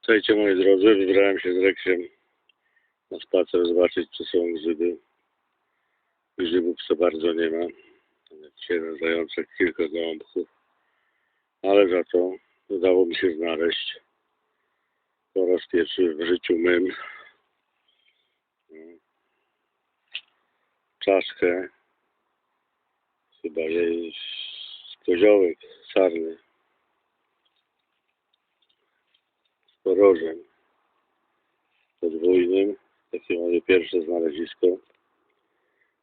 Witajcie moi drodzy, wybrałem się z Reksiem na spacer zobaczyć czy są grzyby. Grzybów co bardzo nie ma. Jeden zajączek, kilka gołąbków. Ale za to udało mi się znaleźć po raz pierwszy w życiu mym mm, czaszkę chyba jej z koziołek sarny z porożem podwójnym. Takie moje pierwsze znalezisko.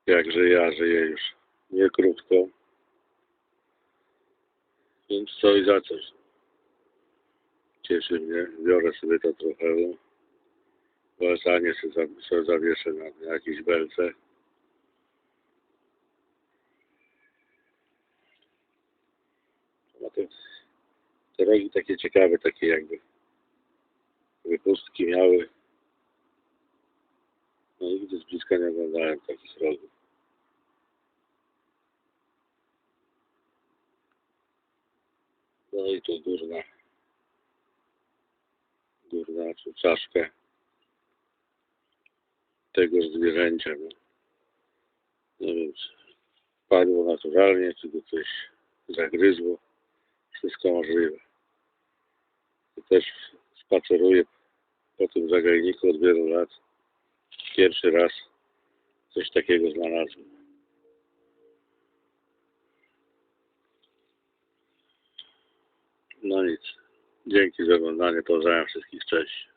Jakże ja żyję już nie krótko. Więc co i za coś. Cieszy mnie. Biorę sobie to trochę. Polecanie sobie, za- sobie zawieszę na, jakiejś belce. Ma te rogi takie ciekawe, takie jakby wypustki miały. No nigdy z bliska nie oglądałem takich rogów. No i tu górna, górna czy czaszkę tego zwierzęcia. No. Nie wiem, czy padło naturalnie, czy go coś zagryzło. Wszystko możliwe. I też spaceruję po tym zagajniku od wielu lat. Pierwszy raz coś takiego znalazłem. No nic. Dzięki za oglądanie. Pozdrawiam wszystkich. Cześć.